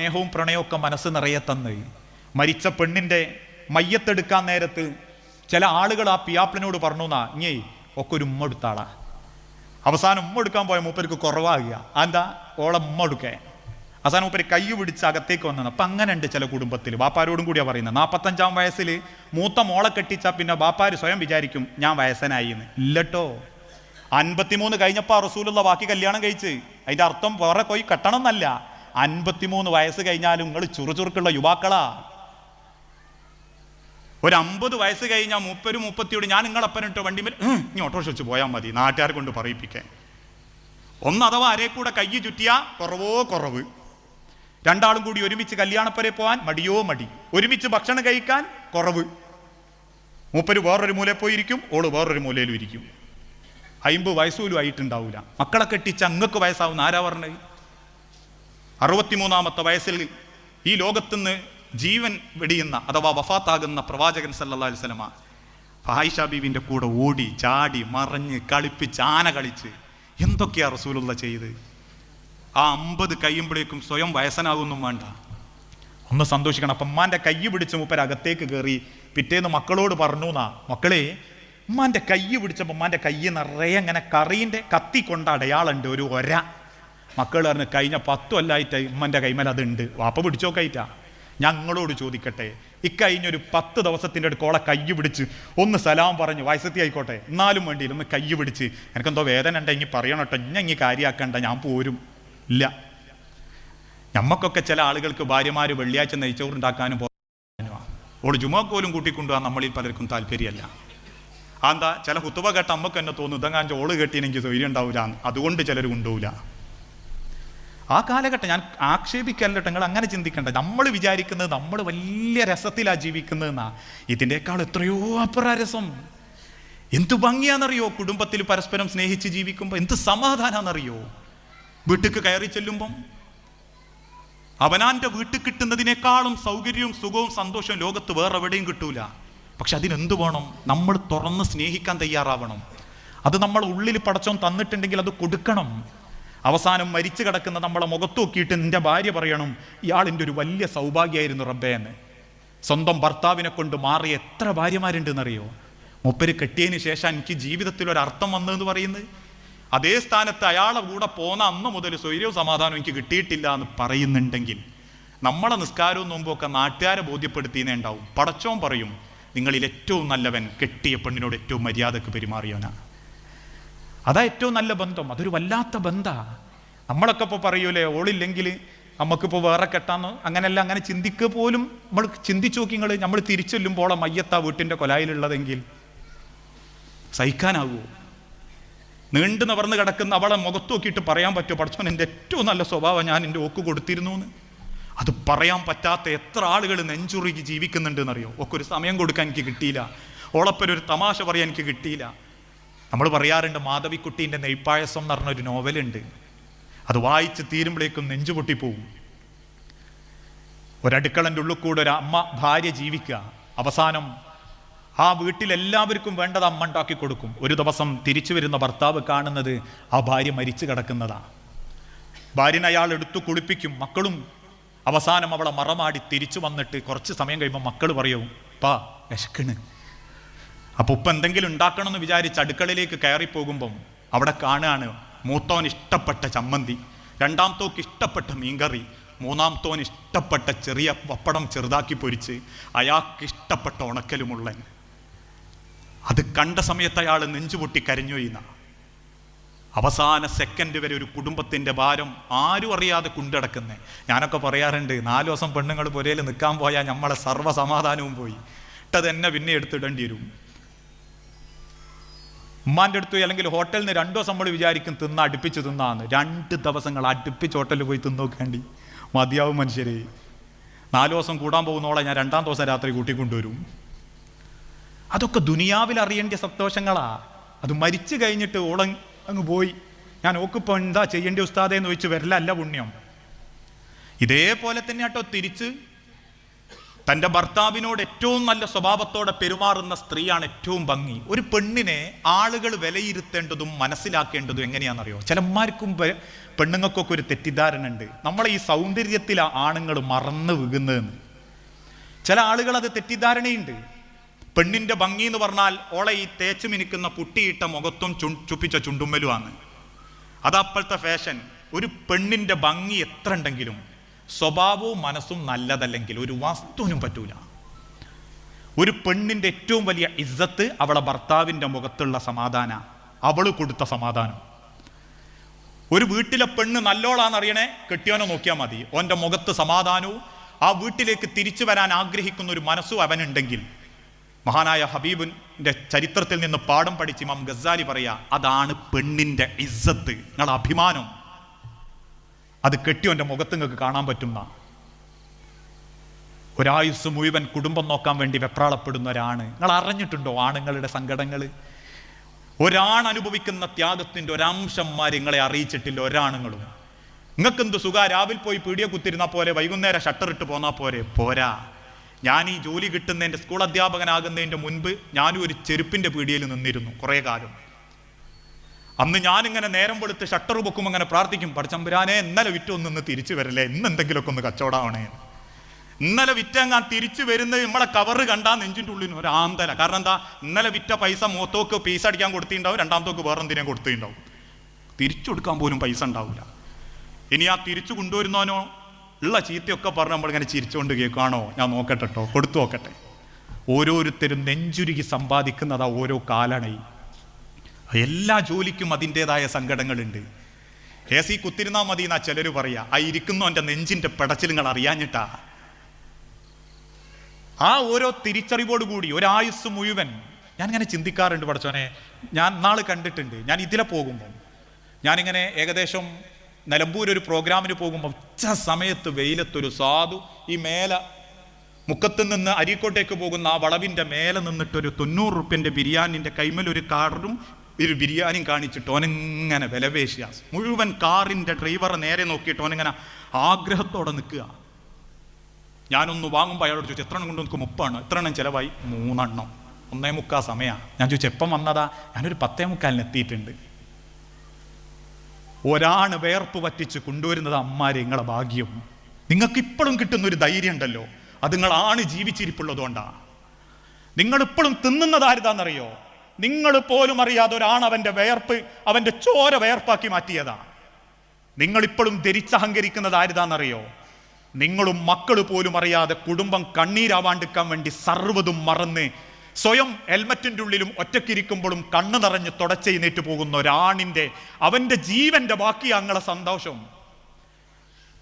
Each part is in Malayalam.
സ്നേഹവും പ്രണയവും ഒക്കെ മനസ്സ് നിറയെ തന്ന്. മരിച്ച പെണ്ണിന്റെ മയ്യത്തെടുക്കാൻ നേരത്ത് ചില ആളുകൾ ആ പിയാപ്പിളിനോട് പറഞ്ഞു എന്നാ ഇങ്ങേ ഒക്കെ ഒരു ഉമ്മ എടുത്താളാ. അവസാനം ഉമ്മ എടുക്കാൻ പോയ മൂപ്പർക്ക് കുറവാകുക. എന്താ? ഓളെ ഉമ്മ എടുക്കേ. അവസാനം മൂപ്പര് കൈ പിടിച്ച് അകത്തേക്ക് വന്നത് അപ്പം അങ്ങനെ ഉണ്ട് ചില കുടുംബത്തിൽ. ബാപ്പാരോടും കൂടിയാണ് പറയുന്നത്. നാൽപ്പത്തഞ്ചാം വയസ്സിൽ മൂത്ത മോളെ കെട്ടിച്ചാൽ പിന്നെ ബാപ്പാര് സ്വയം വിചാരിക്കും ഞാൻ വയസ്സനായി എന്ന് ഇല്ലട്ടോ. അൻപത്തിമൂന്ന് കഴിഞ്ഞപ്പോൾ റസൂലുള്ള ബാക്കി കല്യാണം കഴിച്ച്. അതിന്റെ അർത്ഥം വേറെ പോയി കെട്ടണം എന്നല്ല. അൻപത്തിമൂന്ന് വയസ്സ് കഴിഞ്ഞാലും നിങ്ങൾ ചുറുചുറുക്കുള്ള യുവാക്കളാ. ഒരു അമ്പത് വയസ്സ് കഴിഞ്ഞാൽ മുപ്പത് മുപ്പത്തിയോട് ഞാൻ നിങ്ങളപ്പനിട്ട് വണ്ടി മേൽ ഇനി ഓട്ടോറിക്ഷ വെച്ച് പോയാൽ മതി നാട്ടുകാരെ കൊണ്ട് പറയിപ്പിക്കാൻ. ഒന്ന് അഥവാ അരേ കൂടെ കൈ ചുറ്റിയാ കുറവോ കുറവ്. രണ്ടാളും കൂടി ഒരുമിച്ച് കല്യാണപ്പരെ പോകാൻ മടിയോ മടി. ഒരുമിച്ച് ഭക്ഷണം കഴിക്കാൻ കുറവ്. മൂപ്പര് വേറൊരു മൂലയിൽ പോയിരിക്കും ഓൾ വേറൊരു മൂലയിലും ഇരിക്കും. അയിമ്പ് വയസ്സൂലും ആയിട്ടുണ്ടാവില്ല മക്കളെ കെട്ടിച്ച് അങ്ങക്ക് വയസ്സാവുന്ന ആരാ പറഞ്ഞത്? അറുപത്തിമൂന്നാമത്തെ വയസ്സിൽ ഈ ലോകത്തുനിന്ന് ജീവൻ വെടിയുന്ന അഥവാ വഫാത്താകുന്ന പ്രവാചകൻ സല്ലല്ലാഹു അലൈഹി വസല്ലമ ഫായിഷ ബീവിന്റെ കൂടെ ഓടി ചാടി മറഞ്ഞ് കളിപ്പിച്ച് ആന കളിച്ച് എന്തൊക്കെയാ റസൂലുള്ള ചെയ്ത്? ആ അമ്പത് കഴിയുമ്പോഴേക്കും സ്വയം വയസ്സനാകുന്നും വേണ്ട. ഒന്ന് സന്തോഷിക്കണം. അപ്പം ഉമ്മാന്റെ കൈ പിടിച്ച് മൂപ്പരകത്തേക്ക് കയറി പിറ്റേന്ന് മക്കളോട് പറഞ്ഞു എന്നാ മക്കളെ ഉമ്മാന്റെ കൈ പിടിച്ചപ്പോൾ ഉമ്മാന്റെ കൈ നിറയെ അങ്ങനെ കറീന്റെ കത്തി കൊണ്ട അടയാളുണ്ട് ഒരു ഒര. മക്കൾ പറഞ്ഞ് കഴിഞ്ഞ പത്തു കൊല്ലായിട്ട് ഉമ്മന്റെ കൈമേൽ അതുണ്ട്. വാപ്പ പിടിച്ചോ പിടിച്ചോക്കായിട്ടാ ഞങ്ങളോട് ചോദിക്കട്ടെ ഇക്കഴിഞ്ഞൊരു പത്ത് ദിവസത്തിന്റെ അടുത്ത് കോളെ കൈ പിടിച്ച് ഒന്ന് സലാം പറഞ്ഞ് വയസ്സത്തി ആയിക്കോട്ടെ. എന്നാലും വേണ്ടിയില്ല ഒന്ന് കൈ പിടിച്ച്. എനിക്കെന്തോ വേദന ഉണ്ടെങ്കിൽ പറയണം കേട്ടോ ഇന്ന ഇങ്ങി കാര്യമാക്കണ്ട ഞാൻ പോരും. ഇല്ല. ഞമ്മക്കൊക്കെ ചില ആളുകൾക്ക് ഭാര്യമാർ വെള്ളിയാഴ്ച നെയ്ച്ചോറുണ്ടാക്കാനും പോകാനുമാ ഓട് ജുമാക്കോലും കൂട്ടിക്കൊണ്ടുപോകാൻ നമ്മളിൽ പലർക്കും താല്പര്യമല്ല. അതെന്താ ചില കുത്തുവ കേട്ട അമ്മയ്ക്ക് തന്നെ തോന്നുന്നു ഇതങ്ങാൻ ഓൾ കെട്ടിയെനിക്ക് സൗകര്യം ഉണ്ടാവില്ല അതുകൊണ്ട് ചിലർ കൊണ്ടുപോകില്ല ആ കാലഘട്ടം ഞാൻ ആക്ഷേപിക്കല്ലോ നിങ്ങൾ അങ്ങനെ ചിന്തിക്കേണ്ട. നമ്മൾ വിചാരിക്കുന്നത് നമ്മൾ വലിയ രസത്തിലാണ് ജീവിക്കുന്നതെന്നാ. ഇതിന്റെക്കാൾ എത്രയോ അപ്പുറ രസം. എന്ത് ഭംഗിയാണെന്നറിയോ? കുടുംബത്തിൽ പരസ്പരം സ്നേഹിച്ച് ജീവിക്കുമ്പോൾ എന്ത് സമാധാനാണെന്നറിയോ? വീട്ടിക്ക് കയറി ചെല്ലുമ്പം അവനാന്റെ വീട്ടിൽ കിട്ടുന്നതിനേക്കാളും സൗകര്യവും സുഖവും സന്തോഷവും ലോകത്ത് വേറെ എവിടെയും കിട്ടൂല. പക്ഷെ അതിനെന്ത് വേണം? നമ്മൾ തുറന്ന് സ്നേഹിക്കാൻ തയ്യാറാവണം. അത് നമ്മൾ ഉള്ളിൽ പടച്ചോൻ തന്നിട്ടുണ്ടെങ്കിൽ അത് കൊടുക്കണം. അവസാനം മരിച്ചു കിടക്കുന്ന നമ്മളെ മുഖത്ത് നോക്കിയിട്ട് നിന്റെ ഭാര്യ പറയണം ഇയാളിന്റെ ഒരു വലിയ സൗഭാഗ്യമായിരുന്നു റബ്ബേ എന്ന്. സ്വന്തം ഭർത്താവിനെ കൊണ്ട് മാറിയ എത്ര ഭാര്യമാരുണ്ടെന്നറിയോ? മുപ്പര് കെട്ടിയതിന് ശേഷം എനിക്ക് ജീവിതത്തിൽ ഒരു അർത്ഥം വന്നതെന്ന് പറയുന്നത് അതേ സ്ഥാനത്ത് അയാളെ കൂടെ പോന്ന അന്ന് മുതൽ സ്വൈര്യവും സമാധാനവും എനിക്ക് കിട്ടിയിട്ടില്ല എന്ന് പറയുന്നുണ്ടെങ്കിൽ നമ്മളെ നിസ്കാരവും നോമ്പൊക്കെ നാട്ടുകാരെ ബോധ്യപ്പെടുത്തിയേ ഉണ്ടാവും. പടച്ചോൻ പറയും നിങ്ങളിൽ ഏറ്റവും നല്ലവൻ കെട്ടിയ പെണ്ണിനോട് ഏറ്റവും മര്യാദയ്ക്ക് പെരുമാറിയവനാണ് അതാ ഏറ്റവും നല്ല ബന്ധം. അതൊരു വല്ലാത്ത ബന്ധാ. നമ്മളൊക്കെ ഇപ്പോൾ പറയൂലേ ഓളില്ലെങ്കിൽ നമുക്കിപ്പോൾ വേറെ കെട്ടാന്ന്. അങ്ങനെയല്ല അങ്ങനെ ചിന്തിക്കുക പോലും നമ്മൾ ചിന്തിച്ചു നോക്കി നിങ്ങൾ നമ്മൾ തിരിച്ചെല്ലുമ്പോൾ മയ്യത്താ വീട്ടിന്റെ കൊലായിലുള്ളതെങ്കിൽ സഹിക്കാനാവുമോ നീണ്ടു നിവർന്ന് കിടക്കുന്ന അവളെ മുഖത്ത് നോക്കിയിട്ട് പറയാൻ പറ്റുമോ? പഠിച്ചോൻ എന്റെ ഏറ്റവും നല്ല സ്വഭാവം ഞാൻ എന്റെ ഓക്ക് കൊടുത്തിരുന്നു എന്ന്. അത് പറയാൻ പറ്റാത്ത എത്ര ആളുകൾ നെഞ്ചുറുകി ജീവിക്കുന്നുണ്ട് എന്നറിയോ? ഒക്കെ ഒരു സമയം കൊടുക്കാൻ എനിക്ക് കിട്ടിയില്ല. ഓളപ്പൻ ഒരു തമാശ പറയാൻ എനിക്ക് കിട്ടിയില്ല. നമ്മൾ പറയാറുണ്ട് മാധവിക്കുട്ടീന്റെ നെയ്പ്പായസം എന്ന് പറഞ്ഞൊരു നോവലുണ്ട്. അത് വായിച്ച് തീരുമ്പോഴേക്കും നെഞ്ചു പൊട്ടിപ്പോവും. ഒരടുക്കളന്റെ ഉള്ളിൽ കൂടെ ഒരു അമ്മ ഭാര്യ ജീവിക്കുക. അവസാനം ആ വീട്ടിലെല്ലാവർക്കും വേണ്ടത് അമ്മ ഉണ്ടാക്കി കൊടുക്കും. ഒരു ദിവസം തിരിച്ചു വരുന്ന ഭർത്താവ് കാണുന്നത് ആ ഭാര്യ മരിച്ചു കിടക്കുന്നതാ. ഭാര്യനെ അയാൾ എടുത്തു കുളിപ്പിക്കും. മക്കളും അവസാനം അവളെ മറമാടി തിരിച്ചു വന്നിട്ട് കുറച്ച് സമയം കഴിയുമ്പോൾ മക്കൾ പറയും പാ വിശക്കണ്. അപ്പൊ ഉപ്പ എന്തെങ്കിലും ഉണ്ടാക്കണമെന്ന് വിചാരിച്ച് അടുക്കളയിലേക്ക് കയറി പോകുമ്പം അവിടെ കാണുകയാണ് മൂത്തോൻ ഇഷ്ടപ്പെട്ട ചമ്മന്തി രണ്ടാമത്തോക്ക് ഇഷ്ടപ്പെട്ട മീൻകറി മൂന്നാമത്തോൻ ഇഷ്ടപ്പെട്ട ചെറിയ പപ്പടം ചെറുതാക്കി പൊരിച്ച് അയാൾക്ക് ഇഷ്ടപ്പെട്ട ഉണക്കലുമുള്ളൻ. അത് കണ്ട സമയത്ത് അയാൾ നെഞ്ചുപൊട്ടി കരഞ്ഞു ചെയ്യുന്ന അവസാന സെക്കൻഡ് വരെ ഒരു കുടുംബത്തിന്റെ ഭാരം ആരും അറിയാതെ കൊണ്ടടക്കുന്നേ. ഞാനൊക്കെ പറയാറുണ്ട് നാല് ദിവസം പെണ്ണുങ്ങൾ പുരയിൽ നിൽക്കാൻ പോയാൽ നമ്മളെ സർവസമാധാനവും പോയി. ഇട്ടത് എന്നെ പിന്നെ എടുത്തിടേണ്ടി വരും. ഉമ്മാന്റെ അടുത്ത് അല്ലെങ്കിൽ ഹോട്ടലിൽ നിന്ന് രണ്ടു ദിവസം നമ്മൾ വിചാരിക്കും തിന്ന അടുപ്പിച്ച് തിന്നാന്ന്. രണ്ട് ദിവസങ്ങൾ അടുപ്പിച്ച് ഹോട്ടലിൽ പോയി തിന്നോക്കേണ്ടി മതിയാവും മനുഷ്യരെ. നാല് ദിവസം കൂടാൻ പോകുന്നോളെ ഞാൻ രണ്ടാം ദിവസം രാത്രി കൂട്ടിക്കൊണ്ടുവരും അതൊക്കെ ദുനിയാവിൽ അറിയേണ്ട സന്തോഷങ്ങളാ. അത് മരിച്ചു കഴിഞ്ഞിട്ട് ഓള അങ്ങ് പോയി. ഞാൻ ഓക്കിപ്പോൾ എന്താ ചെയ്യേണ്ട ഉസ്താദേ എന്ന് ചോദിച്ച് വരലല്ല പുണ്യം. ഇതേപോലെ തന്നെ കേട്ടോ തിരിച്ച് തന്റെ ഭർത്താവിനോട് ഏറ്റവും നല്ല സ്വഭാവത്തോടെ പെരുമാറുന്ന സ്ത്രീയാണ് ഏറ്റവും ഭംഗി. ഒരു പെണ്ണിനെ ആളുകൾ വിലയിരുത്തേണ്ടതും മനസ്സിലാക്കേണ്ടതും എങ്ങനെയാണെന്നറിയോ? ചിലന്മാർക്കും പെണ്ണുങ്ങൾക്കൊക്കെ ഒരു തെറ്റിദ്ധാരണ ഉണ്ട് നമ്മളെ ഈ സൗന്ദര്യത്തിൽ ആണുങ്ങൾ മറന്നു വീകുന്നതെന്ന്. ചില ആളുകൾ അത് തെറ്റിദ്ധാരണയുണ്ട്. പെണ്ണിന്റെ ഭംഗി എന്ന് പറഞ്ഞാൽ ഓളെ ഈ തേച്ചു മിനിക്കുന്ന പുട്ടിയിട്ട മുഖത്തും ചു ചുപ്പിച്ച ചുണ്ടുമ്മലുമാണ്. അതപ്പോഴത്തെ ഫാഷൻ ഒരു പെണ്ണിന്റെ ഭംഗി എത്ര ഉണ്ടെങ്കിലും സ്വഭാവവും മനസ്സും നല്ലതല്ലെങ്കിൽ ഒരു വസ്തുവിനും പറ്റൂല. ഒരു പെണ്ണിന്റെ ഏറ്റവും വലിയ ഇജ്ജത്ത് അവളെ ഭർത്താവിന്റെ മുഖത്തുള്ള സമാധാന അവൾ കൊടുത്ത സമാധാനം. ഒരു വീട്ടിലെ പെണ്ണ് നല്ലോളാന്നറിയണേ കെട്ടിയോനെ നോക്കിയാൽ മതി. ഓന്റെ മുഖത്ത് സമാധാനവും ആ വീട്ടിലേക്ക് തിരിച്ചു വരാൻ ആഗ്രഹിക്കുന്ന ഒരു മനസ്സും അവനുണ്ടെങ്കിൽ മഹാനായ ഹബീബിന്റെ ചരിത്രത്തിൽ നിന്ന് പാഠം പഠിച്ച് ഇമാം ഗസാലി പറയാ അതാണ് പെണ്ണിന്റെ ഇസ്സത്ത്. നിങ്ങളുടെ അഭിമാനം. അത് കെട്ടിയോന്റെ മുഖത്ത് നിങ്ങൾക്ക് കാണാൻ പറ്റുന്ന ഒരായുസ് മുഴുവൻ കുടുംബം നോക്കാൻ വേണ്ടി വെപ്രാളപ്പെടുന്ന ഒരാണ്. നിങ്ങൾ അറിഞ്ഞിട്ടുണ്ടോ ആണുങ്ങളുടെ സങ്കടങ്ങൾ ഒരാൺ അനുഭവിക്കുന്ന ത്യാഗത്തിന്റെ ഒരംശന്മാർ നിങ്ങളെ അറിയിച്ചിട്ടില്ല ഒരാണുങ്ങളും. നിങ്ങൾക്ക് എന്ത് സുഖ? രാവിലെ പോയി പീടിയ കുത്തിരുന്ന പോലെ വൈകുന്നേരം ഷട്ടർ ഇട്ട് പോന്നാ പോരെ? പോരാ. ഞാൻ ഈ ജോലി കിട്ടുന്നതിന്റെ സ്കൂൾ അധ്യാപകനാകുന്നതിന്റെ മുൻപ് ഞാനും ഒരു ചെരുപ്പിന്റെ പീടിയയിൽ നിന്നിരുന്നു കുറേ കാലം. അന്ന് ഞാനിങ്ങനെ നേരം വെളുത്ത് ഷട്ടർ പൊക്കും അങ്ങനെ പ്രാർത്ഥിക്കും പടച്ചമ്പുരാനെ ഇന്നലെ വിറ്റൊന്ന് തിരിച്ചു വരല്ലേ? ഇന്ന് എന്തെങ്കിലുമൊക്കെ ഒന്ന് കച്ചവടമാവണേ ഇന്നലെ വിറ്റങ്ങാൻ തിരിച്ചു വരുന്നത് നമ്മളെ കവറ് കണ്ടാൽ നെഞ്ചിന്റെ ഉള്ളിന് ഒരു ആന്തല. കാരണം എന്താ? ഇന്നലെ വിറ്റ പൈസ മൂത്തോക്ക് പീസ് അടിക്കാൻ കൊടുത്തിട്ടുണ്ടാവും രണ്ടാമത്തോക്ക് വേറെ എന്തിനാ കൊടുത്തിട്ടുണ്ടാവും. തിരിച്ചു കൊടുക്കാൻ പോലും പൈസ ഉണ്ടാവില്ല ഇനി ആ തിരിച്ചു കൊണ്ടുവരുന്നവനോ ഉള്ള ചീത്തയൊക്കെ പറഞ്ഞ് നമ്മളിങ്ങനെ ചിരിച്ചുകൊണ്ട് കേൾക്കുകയാണോ ഞാൻ നോക്കട്ടെ കേട്ടോ കൊടുത്തു നോക്കട്ടെ. ഓരോരുത്തരും നെഞ്ചുരുകി സമ്പാദിക്കുന്നതാ ഓരോ കാലണയും. എല്ലാ ജോലിക്കും അതിന്റെതായ സങ്കടങ്ങളുണ്ട്. എ സി കുത്തിരുന്നാൽ മതി എന്നാ ചിലർ പറയാ ആ ഇരിക്കുന്നവന്റെ നെഞ്ചിന്റെ പെടച്ചിലുകൾ അറിയാഞ്ഞിട്ടാ. ആ ഓരോ തിരിച്ചറിവോട് കൂടി ഒരായുസ് മുഴുവൻ ഞാൻ ഇങ്ങനെ ചിന്തിക്കാറുണ്ട് പടച്ചോനെ. ഞാൻ നാൾ കണ്ടിട്ടുണ്ട് ഞാൻ ഇതിലെ പോകുമ്പോൾ ഞാനിങ്ങനെ ഏകദേശം നിലമ്പൂർ ഒരു പ്രോഗ്രാമിന് പോകുമ്പോൾ ഉച്ച സമയത്ത് വെയിലത്തൊരു സാധു ഈ മേല മുക്കത്ത് നിന്ന് അരീക്കോട്ടേക്ക് പോകുന്ന ആ വളവിന്റെ മേലെ നിന്നിട്ടൊരു തൊണ്ണൂറ് റുപ്യന്റെ ബിരിയാണിന്റെ ഒരു കാറും ഒരു ബിരിയാണിയും കാണിച്ചിട്ട് ഓനിങ്ങനെ വിലപേശിയ. മുഴുവൻ കാറിന്റെ ഡ്രൈവറെ നേരെ നോക്കിയിട്ട് ഓനിങ്ങനെ ആഗ്രഹത്തോടെ നിൽക്കുക. ഞാനൊന്ന് വാങ്ങുമ്പോൾ അയാളോട് ചോദിച്ചു എത്ര എണ്ണം കൊണ്ട് നിൽക്കും മുപ്പാണ് എത്ര എണ്ണം ചിലവായി? മൂന്നെണ്ണം. ഒന്നേ മുക്കാ സമയമാണ് ഞാൻ ചോദിച്ചു എപ്പം വന്നതാ? ഞാനൊരു പത്തേ മുക്കാലിന് എത്തിയിട്ടുണ്ട്. ഒരാണ് വേർപ്പ് പറ്റിച്ച് കൊണ്ടുവരുന്നത് അമ്മാരെ നിങ്ങളെ ഭാഗ്യം. നിങ്ങൾക്ക് ഇപ്പോഴും കിട്ടുന്ന ഒരു ധൈര്യം ഉണ്ടല്ലോ. അത് നിങ്ങളാണ് ജീവിച്ചിരിപ്പുള്ളതുകൊണ്ടാണ് നിങ്ങളിപ്പോഴും തിന്നുന്നത് ആരുതാന്നറിയോ നിങ്ങൾ പോലും അറിയാതെ ഒരാണ് അവന്റെ വേർപ്പ് അവന്റെ ചോര വേർപ്പാക്കി മാറ്റിയതാണ് നിങ്ങളിപ്പോഴും ധരിച്ചഹങ്കരിക്കുന്നത് ആരുതാന്നറിയോ? നിങ്ങളും മക്കൾ പോലും അറിയാതെ കുടുംബം കണ്ണീരാവാണ്ടിക്കാൻ വേണ്ടി സർവതും മറന്ന് സ്വയം ഹെൽമറ്റിന്റെ ഉള്ളിലും ഒറ്റക്കിരിക്കുമ്പോഴും കണ്ണു നിറഞ്ഞ് തുടച്ചെയ്യുന്നേറ്റ് പോകുന്ന ഒരാണിന്റെ അവന്റെ ജീവന്റെ ബാക്കി അങ്ങളെ സന്തോഷം.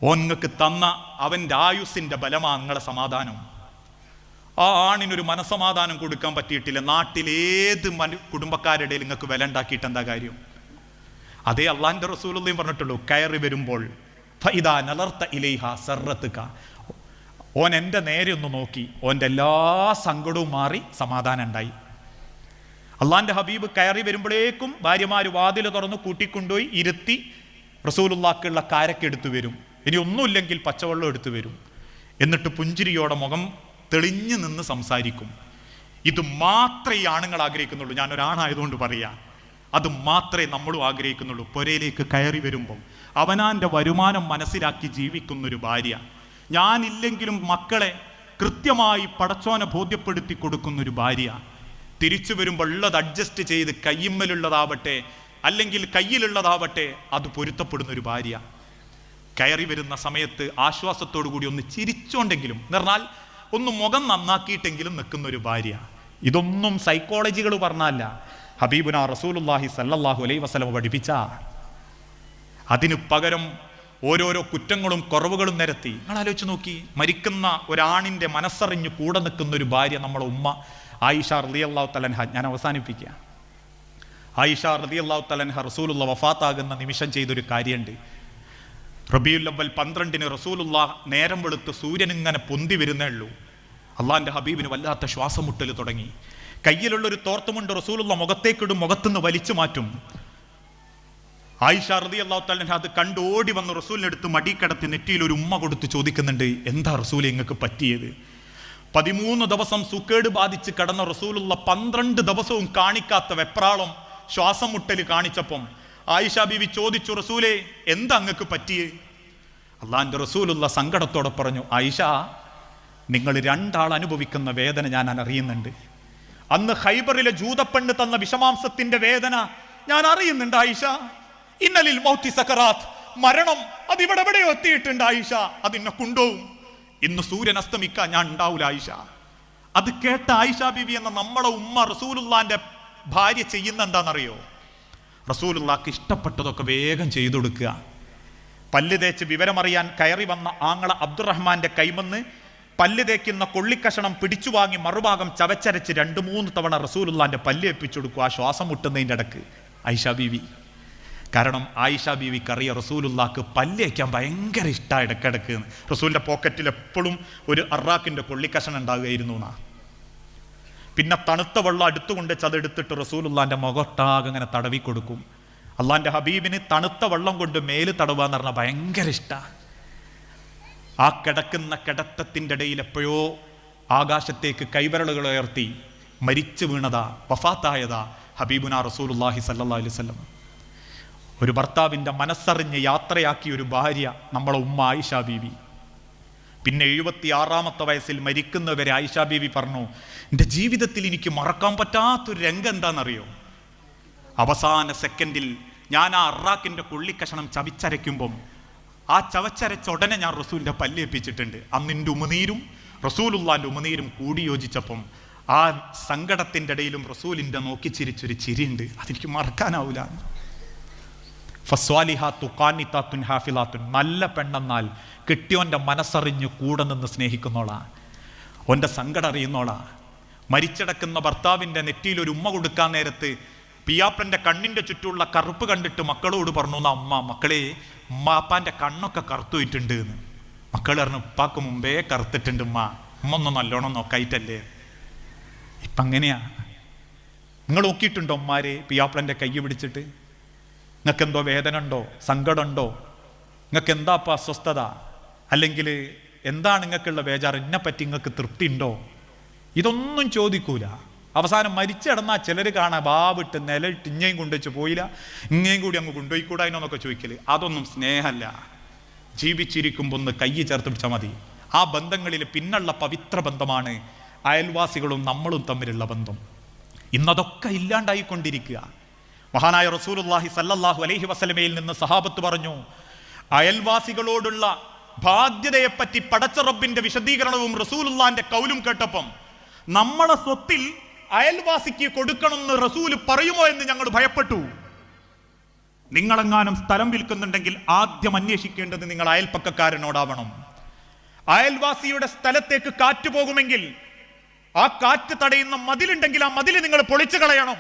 ഓങ്ങൾക്ക് തന്ന അവന്റെ ആയുസിന്റെ ബലമാ അങ്ങളെ സമാധാനം. ആ ആണിനൊരു മനസമാധാനം കൊടുക്കാൻ പറ്റിയിട്ടില്ല. നാട്ടിലേത് മനു കുടുംബക്കാരുടെ നിങ്ങൾക്ക് വില ഉണ്ടാക്കിയിട്ട് എന്താ കാര്യം? അതേ അള്ളാഹിന്റെ റസൂലും പറഞ്ഞിട്ടുള്ളൂ കയറി വരുമ്പോൾ ഫൈദാ നലർത്ത ഇലൈഹ സർറത്തുക. ഓൻ എന്റെ നേരെ ഒന്ന് നോക്കി ഓന്റെ എല്ലാ സങ്കടവും മാറി സമാധാനം ഉണ്ടായി. അള്ളാന്റെ ഹബീബ് കയറി വരുമ്പോഴേക്കും ഭാര്യമാർ വാതിൽ തുറന്ന് കൂട്ടിക്കൊണ്ടുപോയി ഇരുത്തി റസൂലുള്ളാക്കുള്ള കാരക്ക് എടുത്തു വരും. ഇനി ഒന്നുമില്ലെങ്കിൽ പച്ചവെള്ളം എടുത്തു വരും. എന്നിട്ട് പുഞ്ചിരിയോടെ മുഖം തെളിഞ്ഞു നിന്ന് സംസാരിക്കും. ഇത് മാത്രമേ ഈ ആണുങ്ങൾ ആഗ്രഹിക്കുന്നുള്ളൂ. ഞാൻ ഒരാണായതുകൊണ്ട് പറയാ. അത് മാത്രമേ നമ്മളും ആഗ്രഹിക്കുന്നുള്ളൂ. പുരയിലേക്ക് കയറി വരുമ്പോൾ അവനാന്റെ വരുമാനം മനസ്സിലാക്കി ജീവിക്കുന്നൊരു ഭാര്യ. ഞാനില്ലെങ്കിലും മക്കളെ കൃത്യമായി പടച്ചോനെ ബോധ്യപ്പെടുത്തി കൊടുക്കുന്നൊരു ഭാര്യ. തിരിച്ചു വരുമ്പോൾ ഉള്ളത് അഡ്ജസ്റ്റ് ചെയ്ത് കയ്യമ്മലുള്ളതാവട്ടെ അല്ലെങ്കിൽ കയ്യിലുള്ളതാവട്ടെ അത് പൊരുത്തപ്പെടുന്ന ഒരു ഭാര്യ. കയറി വരുന്ന സമയത്ത് ആശ്വാസത്തോടു കൂടി ഒന്ന് ചിരിച്ചോണ്ടെങ്കിലും എന്ന് പറഞ്ഞാൽ ഒന്ന് മുഖം നന്നാക്കിയിട്ടെങ്കിലും നിൽക്കുന്ന ഒരു ഭാര്യ. ഇതൊന്നും സൈക്കോളജികൾ പറഞ്ഞല്ല. ഹബീബുന റസൂലുല്ലാഹി സല്ലാഹു അലൈ വസല്ലം പഠിപ്പിച്ച. അതിനു പകരം ഓരോരോ കുറ്റങ്ങളും കുറവുകളും നിരത്തി. നിങ്ങൾ ആലോചിച്ച് നോക്കി. മരിക്കുന്ന ഒരാണിന്റെ മനസ്സറിഞ്ഞ് കൂടെ നിൽക്കുന്ന ഒരു ഭാര്യ നമ്മളെ ഉമ്മ ആയിഷ റലി അള്ളാഹു തലൻഹ ഞാൻ അവസാനിപ്പിക്കുക ആയിഷ റലി അള്ളാഹു തലൻഹ റസൂലുള്ള വഫാത്താകുന്ന നിമിഷം ചെയ്തൊരു കാര്യമുണ്ട് റബിയുൽ അവൽ പന്ത്രണ്ടിന് റസൂലുള്ള നേരം വെളുത്ത് സൂര്യൻ ഇങ്ങനെ പൊന്തി വരുന്നേ ഉള്ളൂ അള്ളാന്റെ ഹബീബിന് വല്ലാത്ത ശ്വാസം മുട്ടൽ തുടങ്ങി. കയ്യിലുള്ള ഒരു തോർത്തുമുണ്ട് റസൂലുള്ള മുഖത്തേക്കിടും മുഖത്തുനിന്ന് വലിച്ചു മാറ്റും. ആയിഷ റതി അള്ളാഹു അത് കണ്ട് ഓടി വന്ന് റസൂലിനെടുത്ത് മടിക്കടത്തി നെറ്റിയിൽ ഒരു ഉമ്മ കൊടുത്ത് ചോദിക്കുന്നുണ്ട് എന്താ റസൂൽ നിങ്ങൾക്ക് പറ്റിയത്? പതിമൂന്ന് ദിവസം സുക്കേട് ബാധിച്ച് കടന്ന റസൂലുള്ള പന്ത്രണ്ട് ദിവസവും കാണിക്കാത്ത വെപ്രാളം ശ്വാസം മുട്ടൽ കാണിച്ചപ്പം ആയിഷ ബീവി ചോദിച്ചു റസൂലെ എന്താ അങ്ങക്ക് പറ്റിയേ? അള്ളാന്റെ റസൂലുള്ള സങ്കടത്തോടെ പറഞ്ഞു ആയിഷ നിങ്ങൾ രണ്ടാൾ അനുഭവിക്കുന്ന വേദന ഞാൻ അറിയുന്നുണ്ട്. അന്ന് ഹൈബറിലെ ജൂതപ്പെണ്ണ് തന്ന വിഷമാംസത്തിന്റെ വേദന ഞാൻ അറിയുന്നുണ്ട് ആയിഷ. ഇന്നലിൽ മൗത്തി സക്കറാത്ത് മരണം അതിവിടെ എവിടെയോ എത്തിയിട്ടുണ്ട് ആയിഷ. അതിന്നെ കൊണ്ടുപോകും. ഇന്ന് സൂര്യൻ അസ്തമിക്കാൻ ഞാൻ ഉണ്ടാവൂല ആയിഷ. അത് കേട്ട ആയിഷ ബിബി എന്ന നമ്മളെ ഉമ്മ റസൂലുള്ളാന്റെ ഭാര്യ ചെയ്യുന്ന എന്താണെന്നറിയോ? റസൂലുള്ളാക്ക് ഇഷ്ടപ്പെട്ടതൊക്കെ വേഗം ചെയ്തു കൊടുക്കുക. പല്ല് തേച്ച് വിവരമറിയാൻ കയറി വന്ന ആങ്ങള അബ്ദുറഹ്മാന്റെ കൈമന്ന് പല്ല് തേക്കുന്ന കൊള്ളിക്കഷണം പിടിച്ചു വാങ്ങി മറുഭാഗം ചവച്ചരച്ച് രണ്ട് മൂന്ന് തവണ റസൂലുള്ളാന്റെ പല്ല് എപ്പിച്ചു കൊടുക്കുക ആ ശ്വാസം മുട്ടുന്നതിന്റെ ഇടയ്ക്ക്. ഐഷ ബീവി. കാരണം ആയിഷ ബീവിക്ക് അറിയ റസൂലുള്ളാക്ക് പല്ലേക്കാൻ ഭയങ്കര ഇഷ്ടമാണ് ഇടക്കിടക്ക് റസൂലിന്റെ പോക്കറ്റിൽ എപ്പോഴും ഒരു അറാക്കിന്റെ കൊള്ളിക്കഷണം ഉണ്ടാകുകയായിരുന്നു എന്നാ. പിന്നെ തണുത്ത വെള്ളം അടുത്തുകൊണ്ട് ചതെടുത്തിട്ട് റസൂലുള്ളാന്റെ മുഖത്താകെ അങ്ങനെ തടവി കൊടുക്കും. അള്ളാന്റെ ഹബീബിന് തണുത്ത വെള്ളം കൊണ്ട് മേൽ തടവാന്ന് പറഞ്ഞാൽ ഭയങ്കര ഇഷ്ടമാണ് ആ കിടക്കുന്ന കിടത്തത്തിന്റെ ഇടയിൽ എപ്പോഴോ ആകാശത്തേക്ക് കൈവരളുകൾ ഉയർത്തി മരിച്ചു വീണതാ വഫാത്തായതാ ഹബീബുന റസൂലുല്ലാഹി സല്ലാ അലൈവല്ലം ഒരു ഭർത്താവിന്റെ മനസ്സറിഞ്ഞ് യാത്രയാക്കിയ ഒരു ഭാര്യ നമ്മളെ ഉമ്മ ആയിഷ ബീവി. പിന്നെ എഴുപത്തി ആറാമത്തെ വയസ്സിൽ മരിക്കുന്നവരെ ആയിഷ ബീവി പറഞ്ഞു എന്റെ ജീവിതത്തിൽ എനിക്ക് മറക്കാൻ പറ്റാത്തൊരു രംഗം എന്താണെന്നറിയോ? അവസാന സെക്കൻഡിൽ ഞാൻ ആ അറാക്കിന്റെ കൊള്ളിക്കഷണം ചവിച്ചരയ്ക്കുമ്പം ആ ചവച്ചരച്ച ഉടനെ ഞാൻ റസൂലിന്റെ പല്ലേൽപ്പിച്ചിട്ടുണ്ട് അന്നിന്റെ ഉമനീരും റസൂലുള്ളാന്റെ ഉമനീരും കൂടി യോജിച്ചപ്പം ആ സങ്കടത്തിന്റെ ഇടയിലും റസൂലിന്റെ നോക്കി ചിരിച്ചൊരു ചിരിയുണ്ട്. അതെനിക്ക് മറക്കാനാവൂല. ഫസ്വാലിഹാത്തു കാനിത്താത്തുൻ ഹാഫിലാത്തുൻ. നല്ല പെണ്ണെന്നാൽ കിട്ടിയോന്റെ മനസ്സറിഞ്ഞ് കൂടെ നിന്ന് സ്നേഹിക്കുന്നോളാ. ഓന്റെ സങ്കടം അറിയുന്നോളാ. മരിച്ചടക്കുന്ന ഭർത്താവിന്റെ നെറ്റിയിൽ ഒരു ഉമ്മ കൊടുക്കാൻ നേരത്ത് പിയാപ്പന്റെ കണ്ണിന്റെ ചുറ്റുമുള്ള കറുപ്പ് കണ്ടിട്ട് മക്കളോട് പറഞ്ഞു എന്നാ അമ്മ മക്കളെ ഉമ്മാപ്പാന്റെ കണ്ണൊക്കെ കറുത്തുപോയിട്ടുണ്ട് എന്ന്. മക്കൾ പറഞ്ഞു ഉപ്പാക്ക് മുമ്പേ കറുത്തിട്ടുണ്ട് ഉമ്മ. ഉമ്മ ഒന്ന് നല്ലോണം നോക്കായിട്ടല്ലേ. ഇപ്പം അങ്ങനെയാ നിങ്ങൾ നോക്കിയിട്ടുണ്ടോ ഉമ്മാരെ പിയാപ്പളന്റെ കൈ പിടിച്ചിട്ട്? നിങ്ങൾക്ക് എന്തോ വേദന ഉണ്ടോ സങ്കടമുണ്ടോ? നിങ്ങൾക്ക് എന്താ ഇപ്പം അസ്വസ്ഥത? അല്ലെങ്കിൽ എന്താണ് നിങ്ങൾക്കുള്ള ബേജാറ്? എന്നെ പറ്റി നിങ്ങൾക്ക് തൃപ്തി ഉണ്ടോ ഇതൊന്നും ചോദിക്കൂല. അവസാനം മരിച്ചിടന്നാൽ ചിലർ കാണാൻ ബാവിട്ട് നിലയിട്ട് ഇഞ്ഞയും കൊണ്ടുവച്ച് പോയില്ല. ഇങ്ങയും കൂടി അങ്ങ് കൊണ്ടുപോയിക്കൂടാ എന്നൊക്കെ ചോദിക്കൽ. അതൊന്നും സ്നേഹമല്ല ജീവിച്ചിരിക്കുമ്പോൾ ഒന്ന് കൈ ചേർത്ത് പിടിച്ചാൽ മതി. ആ ബന്ധങ്ങളിൽ പിന്നുള്ള പവിത്ര ബന്ധമാണ് അയൽവാസികളും നമ്മളും തമ്മിലുള്ള ബന്ധം. ഇന്നതൊക്കെ ഇല്ലാണ്ടായിക്കൊണ്ടിരിക്കുക. മഹാനായ റസൂലുല്ലാഹി സല്ലല്ലാഹു അലൈഹി വസല്ലമയിൽ നിന്ന് സഹാബത്ത് പറഞ്ഞു അയൽവാസികളോടുള്ള ബാധ്യതയെപ്പറ്റി പടച്ച റബ്ബിന്റെ വിശദീകരണവും റസൂലുള്ളാന്റെ കൗലും കേട്ടപ്പം നമ്മളെ സ്വത്തിൽ അയൽവാസിക്ക് കൊടുക്കണമെന്ന് റസൂൽ പറയുമോ എന്ന് ഞങ്ങൾ ഭയപ്പെട്ടു. നിങ്ങളെങ്ങാനും സ്ഥലം വിൽക്കുന്നുണ്ടെങ്കിൽ ആദ്യം അന്വേഷിക്കേണ്ടത് നിങ്ങൾ അയൽപ്പക്കക്കാരനോടാവണം. അയൽവാസിയുടെ സ്ഥലത്തേക്ക് കാറ്റ് പോകുമെങ്കിൽ ആ കാറ്റ് തടയുന്ന മതിലുണ്ടെങ്കിൽ ആ മതിൽ നിങ്ങൾ പൊളിച്ചു കളയണം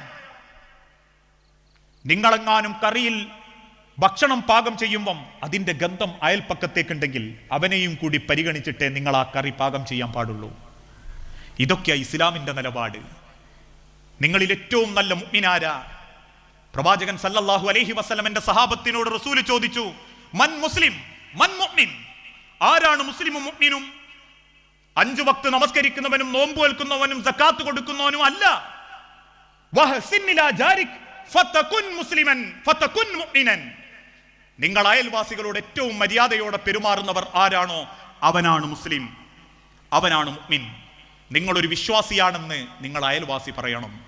നിങ്ങളെങ്ങാനും കറിയിൽ ഭക്ഷണം പാകം ചെയ്യുമ്പം അതിന്റെ ഗന്ധം അയൽപ്പക്കത്തേക്കുണ്ടെങ്കിൽ അവനെയും കൂടി പരിഗണിച്ചിട്ടേ നിങ്ങൾ ആ കറി പാകം ചെയ്യാൻ പാടുള്ളൂ. ഇതൊക്കെ ഇസ്ലാമിന്റെ നിലപാട്. നിങ്ങളിൽ ഏറ്റവും നല്ല മുഗ്മിനാര പ്രവാചകൻ സല്ലല്ലാഹു അലൈഹി വസ്ലമന്റെ സഹാബത്തിനോട് റസൂൽ ചോദിച്ചു മൻ മുസ്ലിം മൻ മുഗ്മിൻ ആരാണ് മുസ്ലിമും മുഗ്മിനും അഞ്ചു വക്ത് നമസ്കരിക്കുന്നവനും നോമ്പ് കേൾക്കുന്നവനും സക്കാത്ത് കൊടുക്കുന്നവനും അല്ല. മുസ്ലിമൻ നിങ്ങൾ അയൽവാസികളോട് ഏറ്റവും മര്യാദയോടെ പെരുമാറുന്നവർ ആരാണോ അവനാണ് മുസ്ലിം അവനാണ് മുഅ്മിൻ. നിങ്ങളൊരു വിശ്വാസിയാണെന്ന് നിങ്ങൾ അയൽവാസി പറയണം.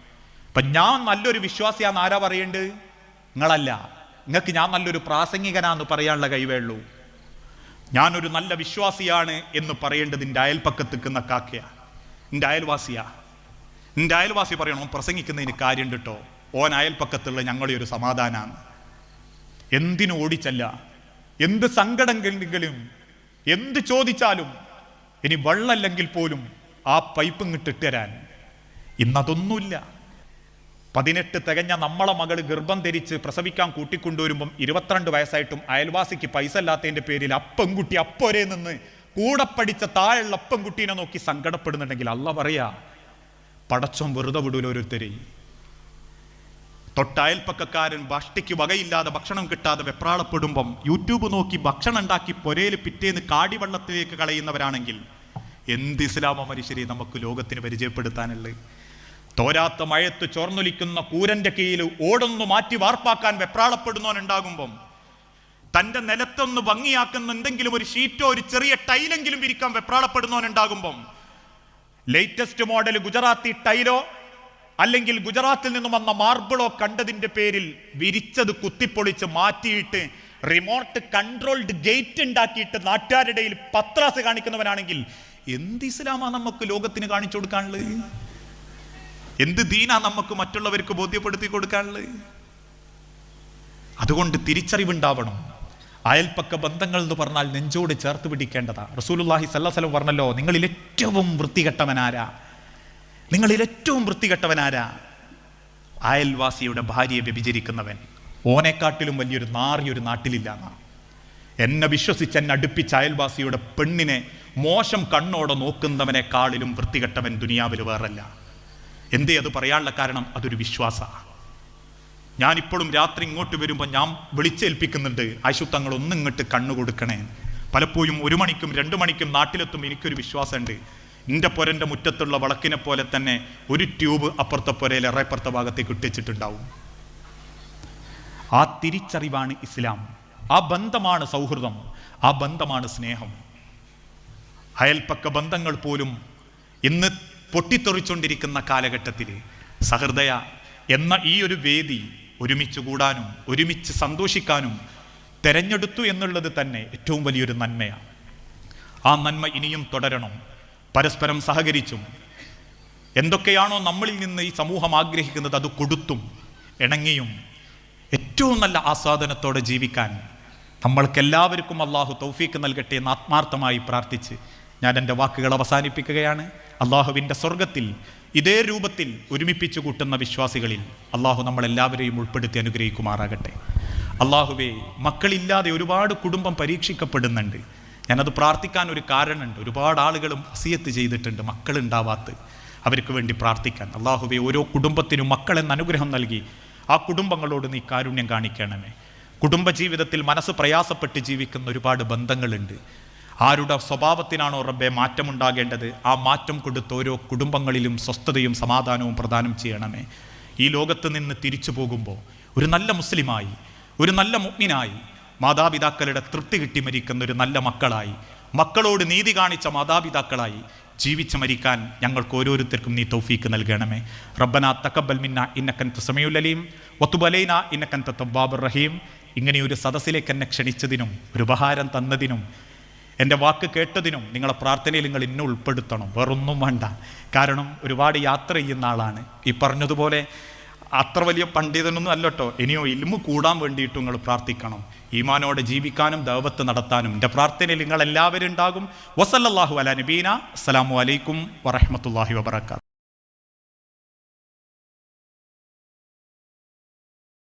അപ്പൊ ഞാൻ നല്ലൊരു വിശ്വാസിയാന്ന് ആരാ പറയേണ്ടത്? നിങ്ങളല്ല. നിങ്ങൾക്ക് ഞാൻ നല്ലൊരു പ്രാസംഗികനാന്ന് പറയാനുള്ള കഴിവേ ഉള്ളൂ. ഞാനൊരു നല്ല വിശ്വാസിയാണ് എന്ന് പറയേണ്ടത് എന്റെ അയൽപ്പക്കത്ത് നിൽക്കുന്ന കാക്കയാ. എന്റെ അയൽവാസിയാ. എന്റെ അയൽവാസി പറയണം പ്രസംഗിക്കുന്നതിന് കാര്യം കേട്ടോ. ഓൻ അയൽപ്പക്കത്തുള്ള ഞങ്ങളെ ഒരു സമാധാനമാണ് എന്തിനു ഓടിച്ചല്ല? എന്ത് സങ്കടം കണ്ടെങ്കിലും എന്ത് ചോദിച്ചാലും ഇനി വെള്ളമല്ലെങ്കിൽ പോലും ആ പൈപ്പ് ഇങ്ങിട്ടിട്ട് തരാൻ. ഇന്നതൊന്നുമില്ല. പതിനെട്ട് തികഞ്ഞ നമ്മളെ മകൾ ഗർഭം ധരിച്ച് പ്രസവിക്കാൻ കൂട്ടിക്കൊണ്ടുവരുമ്പം ഇരുപത്തിരണ്ട് വയസ്സായിട്ടും അയൽവാസിക്ക് പൈസ ഇല്ലാത്തതിന്റെ പേരിൽ അപ്പൻകുട്ടി അപ്പോരെ നിന്ന് കൂടെ പഠിച്ച താഴെയുള്ള അപ്പൻകുട്ടീനെ നോക്കി സങ്കടപ്പെടുന്നുണ്ടെങ്കിൽ അല്ല പറയാ പടച്ചോൻ വെറുതെ വിടൂല ഓരോരുത്തരെ തൊട്ടയൽപ്പക്കക്കാരൻ ഭഷ്ടിക്ക് വകയില്ലാതെ ഭക്ഷണം കിട്ടാതെ വെപ്രാളപ്പെടുമ്പം യൂട്യൂബ് നോക്കി ഭക്ഷണം ഉണ്ടാക്കി പൊരയിൽ പിറ്റേന്ന് കാടിവെള്ളത്തിലേക്ക് കളയുന്നവരാണെങ്കിൽ എന്ത് ഇസ്ലാമ മനുഷ്യരെ നമുക്ക് ലോകത്തിന് പരിചയപ്പെടുത്താനുള്ളത്? തോരാത്ത മഴയത്ത് ചോർന്നൊലിക്കുന്ന കൂരന്റെ കീഴിൽ ഓടൊന്നു മാറ്റി വാർപ്പാക്കാൻ വെപ്രാളപ്പെടുന്നവനുണ്ടാകുമ്പം തന്റെ നിലത്തൊന്ന് ഭംഗിയാക്കുന്ന എന്തെങ്കിലും ഒരു ഷീറ്റോ ഒരു ചെറിയ ടൈലെങ്കിലും വിരിക്കാൻ വെപ്രാളപ്പെടുന്നവനുണ്ടാകുമ്പം ലേറ്റസ്റ്റ് മോഡൽ ഗുജറാത്തി ടൈലോ അല്ലെങ്കിൽ ഗുജറാത്തിൽ നിന്നും വന്ന മാർബിളോ കണ്ടതിന്റെ പേരിൽ വിരിച്ചത് കുത്തിപ്പൊളിച്ച് മാറ്റിയിട്ട് റിമോട്ട് കൺട്രോൾഡ് ഗേറ്റ് ഉണ്ടാക്കിയിട്ട് നാട്ടുകാരുടെയിൽ പത്രാസ് കാണിക്കുന്നവനാണെങ്കിൽ എന്ത് ഇസ്ലാമാ നമുക്ക് ലോകത്തിന് കാണിച്ചു കൊടുക്കാനുള്ളത്? എന്ത് ദീനാ നമുക്ക് മറ്റുള്ളവർക്ക് ബോധ്യപ്പെടുത്തി കൊടുക്കാനുള്ളത്? അതുകൊണ്ട് തിരിച്ചറിവുണ്ടാവണം. അയൽപ്പക്ക ബന്ധങ്ങൾ എന്ന് പറഞ്ഞാൽ നെഞ്ചോട് ചേർത്ത് പിടിക്കേണ്ടതാ. റസൂലുല്ലാഹി സല്ലസലം പറഞ്ഞല്ലോ നിങ്ങളിൽ ഏറ്റവും വൃത്തികെട്ടവനാരാ. നിങ്ങളിൽ ഏറ്റവും വൃത്തികെട്ടവനാരാ? അയൽവാസിയുടെ ഭാര്യയെ വ്യഭിചരിക്കുന്നവൻ. ഓനെക്കാട്ടിലും വലിയൊരു നാറിയൊരു നാട്ടിലില്ല എന്നാ എന്നെ വിശ്വസിച്ച് എന്നെ അടുപ്പിച്ച അയൽവാസിയുടെ പെണ്ണിനെ മോശം കണ്ണോടെ നോക്കുന്നവനെക്കാളിലും വൃത്തികെട്ടവൻ ദുനിയാവിൽ വേറല്ല. എന്തേ അത് പറയാനുള്ള കാരണം? അതൊരു വിശ്വാസമാണ് ഞാനിപ്പോഴും രാത്രി ഇങ്ങോട്ട് വരുമ്പോൾ ഞാൻ വിളിച്ചേൽപ്പിക്കുന്നുണ്ട് ആശുത്തങ്ങൾ ഒന്നും ഇങ്ങോട്ട് കണ്ണു കൊടുക്കണേ പലപ്പോഴും ഒരു മണിക്കും രണ്ടു മണിക്കും നാട്ടിലെത്തും എനിക്കൊരു വിശ്വാസമുണ്ട്. എന്റെ പൊരന്റെ മുറ്റത്തുള്ള വിളക്കിനെ പോലെ തന്നെ ഒരു ട്യൂബ് അപ്പുറത്തെ പൊരയിൽ ഇറയപ്പുറത്തെ ഭാഗത്തേക്ക് ഇട്ടിച്ചിട്ടുണ്ടാവും. ആ തിരിച്ചറിവാണ് ഇസ്ലാം. ആ ബന്ധമാണ് സൗഹൃദം. ആ ബന്ധമാണ് സ്നേഹം. അയൽപ്പക്ക ബന്ധങ്ങൾ പോലും ഇന്ന് പൊട്ടിത്തെറിച്ചുകൊണ്ടിരിക്കുന്ന കാലഘട്ടത്തിൽ സഹൃദയ എന്ന ഈ ഒരു വേദി ഒരുമിച്ച് കൂടാനും ഒരുമിച്ച് സന്തോഷിക്കാനും തെരഞ്ഞെടുത്തു എന്നുള്ളത് തന്നെ ഏറ്റവും വലിയൊരു നന്മയാണ്. ആ നന്മ ഇനിയും തുടരണം. പരസ്പരം സഹകരിച്ചും. എന്തൊക്കെയാണോ നമ്മളിൽ നിന്ന് ഈ സമൂഹം ആഗ്രഹിക്കുന്നത് അത് കൊടുത്തും ഇണങ്ങിയും ഏറ്റവും നല്ല ആസ്വാദനത്തോടെ ജീവിക്കാൻ നമ്മൾക്കെല്ലാവർക്കും അള്ളാഹു തൗഫീക്ക് നൽകട്ടെ എന്ന് ആത്മാർത്ഥമായി പ്രാർത്ഥിച്ച് ഞാൻ എന്റെ വാക്കുകൾ അവസാനിപ്പിക്കുകയാണ്. അള്ളാഹുവിന്റെ സ്വർഗത്തിൽ ഇതേ രൂപത്തിൽ ഒരുമിപ്പിച്ചു കൂട്ടുന്ന വിശ്വാസികളിൽ അള്ളാഹു നമ്മളെല്ലാവരെയും ഉൾപ്പെടുത്തി അനുഗ്രഹിക്കുമാറാകട്ടെ. അള്ളാഹുവേ മക്കളില്ലാതെ ഒരുപാട് കുടുംബം പരീക്ഷിക്കപ്പെടുന്നുണ്ട്. ഞാനത് പ്രാർത്ഥിക്കാൻ ഒരു കാരണമുണ്ട്. ഒരുപാട് ആളുകളും അസിയത്ത് ചെയ്തിട്ടുണ്ട് മക്കളുണ്ടാവാത്ത. അവർക്ക് വേണ്ടി പ്രാർത്ഥിക്കാൻ. അള്ളാഹുബി ഓരോ കുടുംബത്തിനും മക്കളെന്ന അനുഗ്രഹം നൽകി. ആ കുടുംബങ്ങളോട് നീ കാരുണ്യം കാണിക്കണമേ. കുടുംബജീവിതത്തിൽ മനസ്സ് പ്രയാസപ്പെട്ട് ജീവിക്കുന്ന ഒരുപാട് ബന്ധങ്ങളുണ്ട്. ആരുടെ സ്വഭാവത്തിനാണോ റബ്ബെ മാറ്റമുണ്ടാകേണ്ടത് ആ മാറ്റം കൊടുത്ത് ഓരോ കുടുംബങ്ങളിലും സ്വസ്ഥതയും സമാധാനവും പ്രദാനം ചെയ്യണമേ. ഈ ലോകത്ത് നിന്ന് തിരിച്ചു പോകുമ്പോൾ ഒരു നല്ല മുസ്ലിമായി ഒരു നല്ല മുഗ്മിനായി മാതാപിതാക്കളുടെ തൃപ്തി കിട്ടി മരിക്കുന്ന ഒരു നല്ല മക്കളായി. മക്കളോട് നീതി കാണിച്ച മാതാപിതാക്കളായി ജീവിച്ച് മരിക്കാൻ ഞങ്ങൾക്ക് ഓരോരുത്തർക്കും നീ തൗഫീക്ക് നൽകണമേ. റബ്ബന തക്കബൽ മിന്ന ഇന്നക്കൻത്ത സമയുലലീം ഒത്തുബലൈന ഇന്നക്കൻത്ത തബ്ബാബുർ റഹീം. ഇങ്ങനെ ഒരു സദസ്സിലേക്ക് എന്നെ ക്ഷണിച്ചതിനും ഒരു ഉപഹാരം തന്നതിനും എന്റെ വാക്ക് കേട്ടതിനും നിങ്ങളെ പ്രാർത്ഥനയിൽ നിങ്ങൾ ഇന്നെ ഉൾപ്പെടുത്തണം. വേറൊന്നും വേണ്ട. കാരണം ഒരുപാട് യാത്ര ചെയ്യുന്ന ആളാണ്. ഈ പറഞ്ഞതുപോലെ അത്ര വലിയ പണ്ഡിതനൊന്നും അല്ലട്ടോ. ഇനിയോ ഇൽമു കൂടാൻ വേണ്ടിയിട്ട് നിങ്ങൾ പ്രാർത്ഥിക്കണം. ഈമാനോടെ ജീവിക്കാനും ദൈവത്ത് നടത്താനും. എന്റെ പ്രാർത്ഥനയിൽ നിങ്ങൾ എല്ലാവരും ഉണ്ടാകും. വസല്ലാഹു അല നബീന. അസ്സലാമു അലൈക്കും വറഹമത്തല്ലാഹി വബർക്കാത്തു